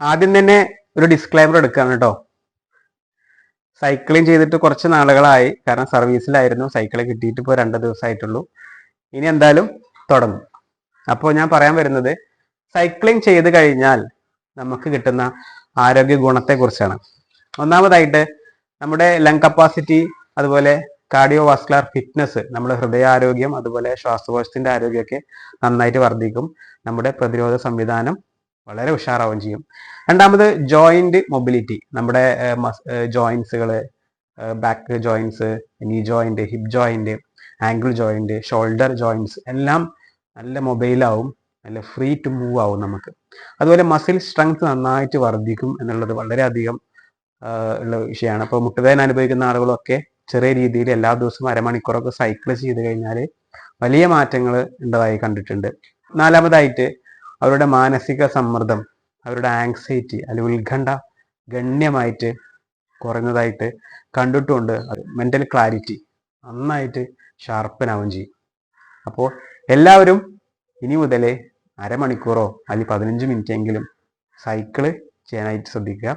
ആദ്യം തന്നെ ഒരു ഡിസ്ക്ലൈമർ എടുക്കുകയാണ് കേട്ടോ. സൈക്ലിംഗ് ചെയ്തിട്ട് കുറച്ച് നാളുകളായി. കാരണം സർവീസിലായിരുന്നു സൈക്കിൾ കിട്ടിയിട്ട് ഇപ്പോൾ രണ്ട് ദിവസമായിട്ടുള്ളൂ ഇനി എന്തായാലും തുടങ്ങും. അപ്പോൾ ഞാൻ പറയാൻ വരുന്നത് സൈക്ലിംഗ് ചെയ്ത് കഴിഞ്ഞാൽ നമുക്ക് കിട്ടുന്ന ആരോഗ്യ ഗുണത്തെക്കുറിച്ചാണ്. ഒന്നാമതായിട്ട് നമ്മുടെ ലങ് കപ്പാസിറ്റി അതുപോലെ കാർഡിയോ വാസ്കുലാർ ഫിറ്റ്നസ് നമ്മുടെ ഹൃദയാരോഗ്യം അതുപോലെ ശ്വാസകോശത്തിന്റെ ആരോഗ്യമൊക്കെ നന്നായിട്ട് വർദ്ധിക്കും. നമ്മുടെ പ്രതിരോധ സംവിധാനം വളരെ ഉഷാറാവുകയും ചെയ്യും. രണ്ടാമത് ജോയിന്റ് മൊബിലിറ്റി നമ്മുടെ ജോയിൻസുകൾ back joints knee joint hip joint ankle joint shoulder joints എല്ലാം നല്ല മൊബൈലാവും നല്ല ഫ്രീ ടു മൂവ് ആവും നമുക്ക്. അതുപോലെ മസിൽ സ്ട്രെങ്ത് നന്നായിട്ട് വർദ്ധിക്കും എന്നുള്ളത് വളരെയധികം ഉള്ള വിഷയമാണ്. അപ്പോൾ മുട്ടുവേദന അനുഭവിക്കുന്ന ആളുകളൊക്കെ ചെറിയ രീതിയിൽ എല്ലാ ദിവസവും അരമണിക്കൂറൊക്കെ സൈക്കിൾ ചെയ്ത് കഴിഞ്ഞാൽ വലിയ മാറ്റങ്ങൾ ഉണ്ടതായി കണ്ടിട്ടുണ്ട്. നാലാമതായിട്ട് അവരുടെ മാനസിക സമ്മർദ്ദം അവരുടെ ആങ്സൈറ്റി അല്ലെങ്കിൽ ഉത്കണ്ഠ ഗണ്യമായിട്ട് കുറഞ്ഞതായിട്ട് കണ്ടിട്ടുണ്ട്. കണ്ടിട്ടുമുണ്ട് മെന്റൽ ക്ലാരിറ്റി നന്നായിട്ട് ഷാർപ്പനാവുകയും ചെയ്യും. അപ്പോൾ എല്ലാവരും ഇനി മുതലേ അരമണിക്കൂറോ അല്ലെങ്കിൽ പതിനഞ്ച് മിനിറ്റ് എങ്കിലും സൈക്കിൾ ചെയ്യാനായിട്ട് ശ്രദ്ധിക്കുക.